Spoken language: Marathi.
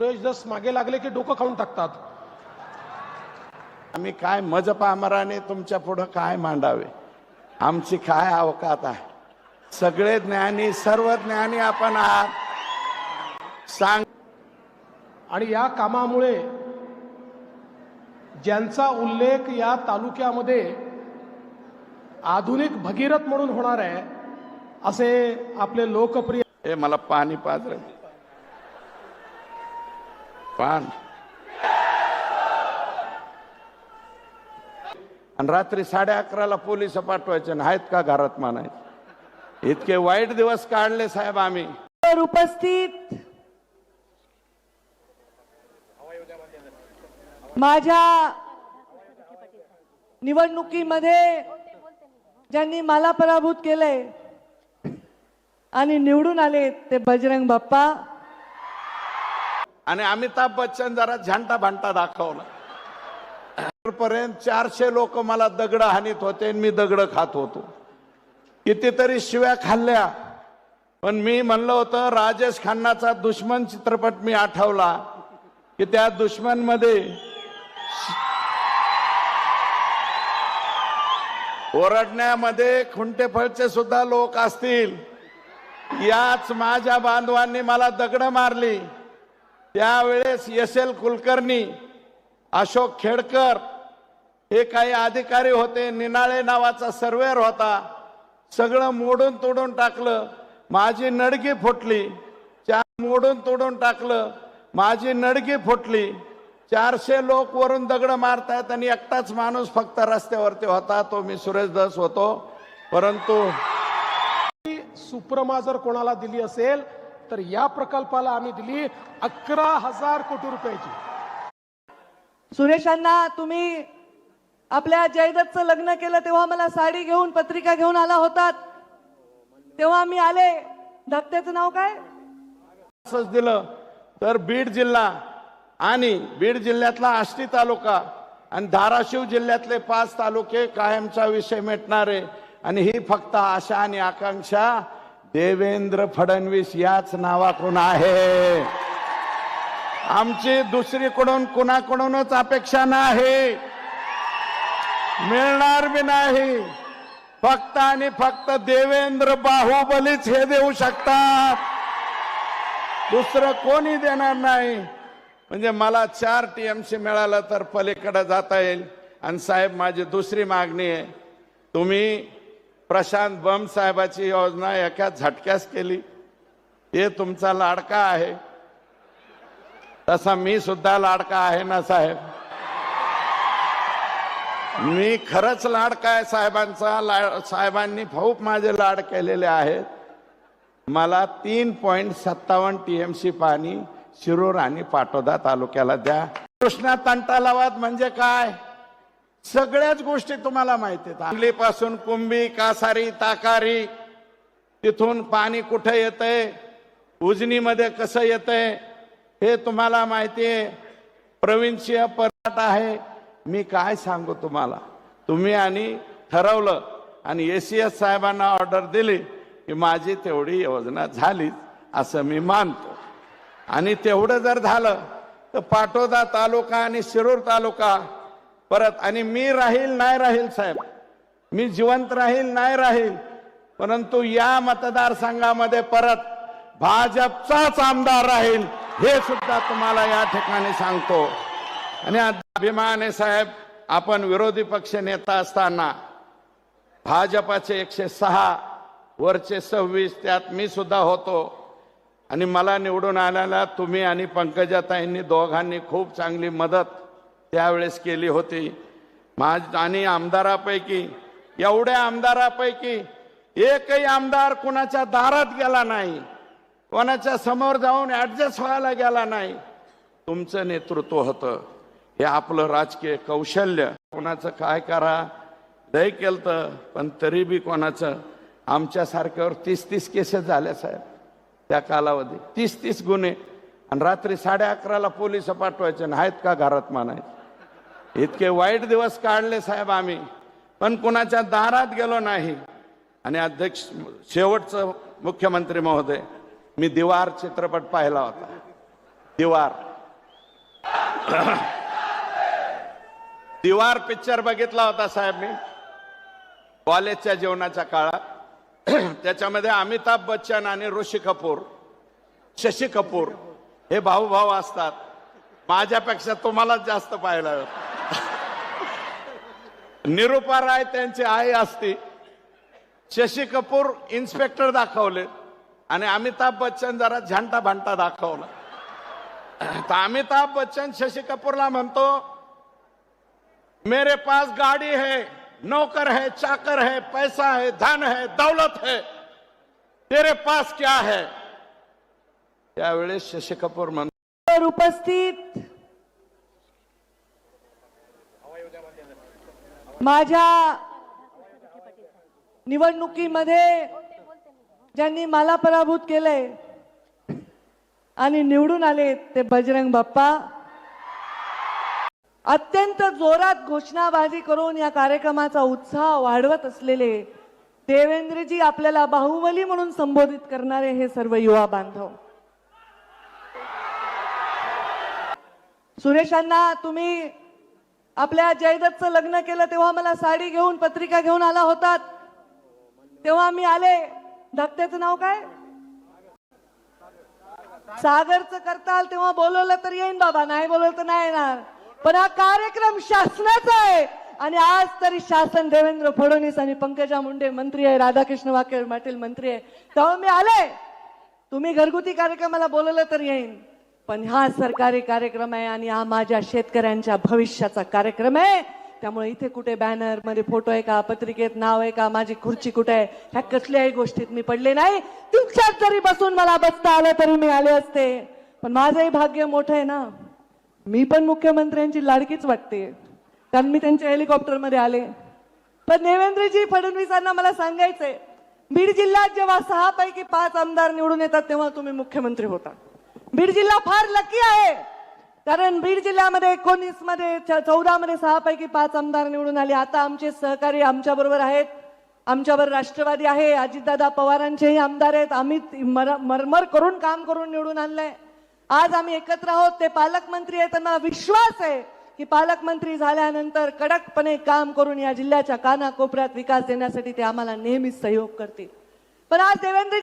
सुरेश दस मागे लागले की डोकं खाऊन टाकतात. आम्ही काय मजपा आमराने तुमच्या पुढं काय मांडावे? आमची काय अवकात आहे? सगळे ज्ञानी सर्व ज्ञानी आपण आहात. सांग. आणि या कामामुळे ज्यांचा उल्लेख या तालुक्यामध्ये आधुनिक भगीरथ म्हणून होणार आहे असे आपले लोकप्रिय हे मला पाणी पाज रे पान आणि रात्री साडे अकराला पोलीस पाठवायचे नाहीत आहेत का घरात मानायचे? इतके वाईट दिवस काढले साहेब आम्ही. उपस्थित माझ्या निवडणुकीमध्ये ज्यांनी मला पराभूत केलंय आणि निवडून आले ते बजरंग बाप्पा. आणि अमिताभ बच्चन जरा झांटा भांटा दाखवला. पर्यंत चारशे लोक मला दगड हानीत होते आणि मी दगड खात होतो. कितीतरी शिव्या खाल्ल्या. पण मी म्हणलं होतं राजेश खन्नाचा दुश्मन चित्रपट मी आठवला की त्या दुश्मनमध्ये ओरडण्यामध्ये खुंटेफळचे सुद्धा लोक असतील. याच माझ्या बांधवांनी मला दगड मारली. त्यावेळेस एस एल कुलकर्णी अशोक खेडकर हे काही अधिकारी होते. निनाळे नावाचा सर्वेअर होता. सगळं मोडून तोडून टाकलं. माझी नडगी फुटली. चार मोडून तोडून टाकलं. माझी नडगी फुटली. चारशे लोक वरून दगड मारतायत आणि एकटाच माणूस फक्त रस्त्यावरती होता. तो मी सुरेश दस होतो. परंतु सुप्रमा जर कोणाला दिली असेल तर या प्रकल्पाला आम्ही दिली अकरा हजार कोटी रुपयाची. सुरेशांना तुम्ही आपल्या जयदत्तचं लग्न केलं तेव्हा मला साडी घेऊन पत्रिका घेऊन आला होतात. तेव्हा मी आले. धाकट्याचं नाव काय? असंच दिलं. तर बीड जिल्हा आणि बीड जिल्ह्यातला आष्टी तालुका आणि धाराशिव जिल्ह्यातले पाच तालुके कायमचा विषय मिटणारे आणि ही फक्त आशा आणि आकांक्षा देवेंद्र फडणवीस याच नावाकडून आहे. आमची दुसरीकडून कुणाकडूनच अपेक्षा नाही. मिळणार बी नाही. फक्त आणि फक्त देवेंद्र बाहुबलीच हे देऊ शकतात. दुसरं कोणी देणार नाही. म्हणजे मला चार टीएमसी मिळालं तर पलीकडे जाता येईल. आणि साहेब माझी दुसरी मागणी आहे. तुम्ही प्रशांत बम साहेबाची योजना एका झटक्यास केली. ते तुमचा लाडका आहे. तसा मी सुद्धा लाडका आहे ना साहेब? मी खरंच लाडका आहे साहेबांचा ला साहेबांनी खूप माझे लाड केलेले आहेत. मला तीन पॉईंट सत्तावन्न टीएमसी पाणी शिरूर आणि पाटोदा तालुक्याला द्या. कृष्णा तंटालावाद म्हणजे काय? सगळ्याच गोष्टी तुम्हाला माहिती आहेत. अंगलीपासून कुंभी कासारी ताकारी तिथून पाणी कुठे येतंय उजनीमध्ये कसं येतंय हे तुम्हाला माहिती आहे. प्रविन्सीय पर्यट आहे. मी काय सांगू तुम्हाला? तुम्ही आणि ठरवलं आणि एसीएस साहेबांना ऑर्डर दिली की माझी तेवढी योजना झालीच असं मी मानतो. आणि तेवढं जर झालं तर पाटोदा तालुका आणि शिरूर तालुका परत आणि मी राहील नाही राहील साहेब? मी जिवंत राहील नाही राहील? परंतु या मतदारसंघामध्ये परत भाजपचाच आमदार राहील हे सुद्धा तुम्हाला या ठिकाणी सांगतो. आणि अभिमान आहे साहेब आपण विरोधी पक्ष नेता असताना भाजपाचे एकशे सहा वरचे सव्वीस त्यात मी सुद्धा होतो. आणि मला निवडून आल्याला तुम्ही आणि पंकजाताईंनी दोघांनी खूप चांगली मदत त्यावेळेस केली होती. माझ आणि आमदारापैकी एवढ्या आमदारापैकी एकही आमदार कुणाच्या दारात गेला नाही. कोणाच्या समोर जाऊन ऍडजस्ट व्हायला गेला नाही. तुमचं नेतृत्व होतं. हे आपलं राजकीय कौशल्य. कोणाचं काय करा दय केलं पण तरी बी कोणाचं. आमच्यासारख्यावर तीस तीस केसेस झाल्या साहेब. त्या कालावधी तीस तीस गुन्हे. आणि रात्री साडे अकराला पोलीस पाठवायचे आहेत का घरात मानायचे इतके वाईट दिवस काढले साहेब आम्ही. पण कुणाच्या दारात गेलो नाही. आणि अध्यक्ष शेवटचं मुख्यमंत्री महोदय मी दिवार चित्रपट पाहिला होता. दिवार. दिवार पिक्चर बघितला होता साहेब मी. कॉलेजच्या जीवनाच्या काळात. त्याच्यामध्ये अमिताभ बच्चन आणि ऋषी कपूर शशी कपूर हे भाऊ भाऊ असतात. माझ्यापेक्षा तुम्हालाच जास्त पाहायला निरुपा राय त्यांची आई असती. शशी कपूर इन्स्पेक्टर दाखवले. आणि अमिताभ बच्चन जरा झांटा भांटा दाखवला. तर अमिताभ बच्चन शशी कपूरला म्हणतो मेरे पास गाड़ी है नौकर है चाकर है पैसा है धन है दौलत है. तेरे पास क्या है? त्यावेळेस शशी कपूर म्हणतो उपस्थित माझ्या निवडणुकीमध्ये ज्यांनी मला पराभूत केलंय आणि निवडून आले ते बजरंग बाप्पा. अत्यंत जोरात घोषणाबाजी करून या कार्यक्रमाचा उत्साह वाढवत असलेले देवेंद्रजी आपल्याला बाहुबली म्हणून संबोधित करणारे हे सर्व युवा बांधव. सुरेशांना तुम्ही आपल्या जयदत्तचं लग्न केलं तेव्हा मला साडी घेऊन पत्रिका घेऊन आला होतात. तेव्हा मी आले. धक्त्याचं नाव काय? सागरचं करताल तेव्हा बोलवलं तर येईन बाबा नाही बोलवलं तर नाही येणार. पण हा कार्यक्रम शासनाचा आहे. आणि आज तरी शासन देवेंद्र फडणवीस आणि पंकजा मुंडे मंत्री आहे राधाकृष्ण वाके पाटील मंत्री आहे. तेव्हा मी आले. तुम्ही घरगुती कार्यक्रमाला बोलवलं तर येईन. पण हा सरकारी कार्यक्रम आहे आणि हा माझ्या शेतकऱ्यांच्या भविष्याचा कार्यक्रम आहे. त्यामुळे इथे कुठे बॅनरमध्ये फोटो आहे का पत्रिकेत नाव आहे का माझी खुर्ची कुठे आहे ह्या कसल्याही गोष्टीत मी पडले नाही. तुमच्यात जरी बसून मला बसता आलं तरी मी आले असते. पण माझंही भाग्य मोठं आहे ना. मी पण मुख्यमंत्र्यांची लाडकीच वाटते. कारण मी त्यांच्या हेलिकॉप्टरमध्ये आले. पण देवेंद्रजी फडणवीसांना मला सांगायचंय बीड जिल्ह्यात जेव्हा सहा पैकी पाच आमदार निवडून येतात तेव्हा तुम्ही मुख्यमंत्री होता. बीड जिल्हा फार लकी आहे. कारण बीड जिल्ह्यामध्ये एकोणीसमध्ये चौदा मध्ये सहा पैकी पाच आमदार निवडून आले. आता आमचे सहकारी आमच्या बरोबर आहेत. आमच्यावर राष्ट्रवादी आहे. अजितदादा पवारांचेही आमदार आहेत. आम्ही मरमर करून काम करून निवडून आणलंय. आज आम्ही एकत्र आहोत. ते पालकमंत्री आहेत. त्यांना विश्वास आहे की पालकमंत्री झाल्यानंतर कडकपणे काम करून या जिल्ह्याच्या कानाकोपऱ्यात विकास देण्यासाठी ते आम्हाला नेहमीच सहयोग करतील. पण आज देवेंद्र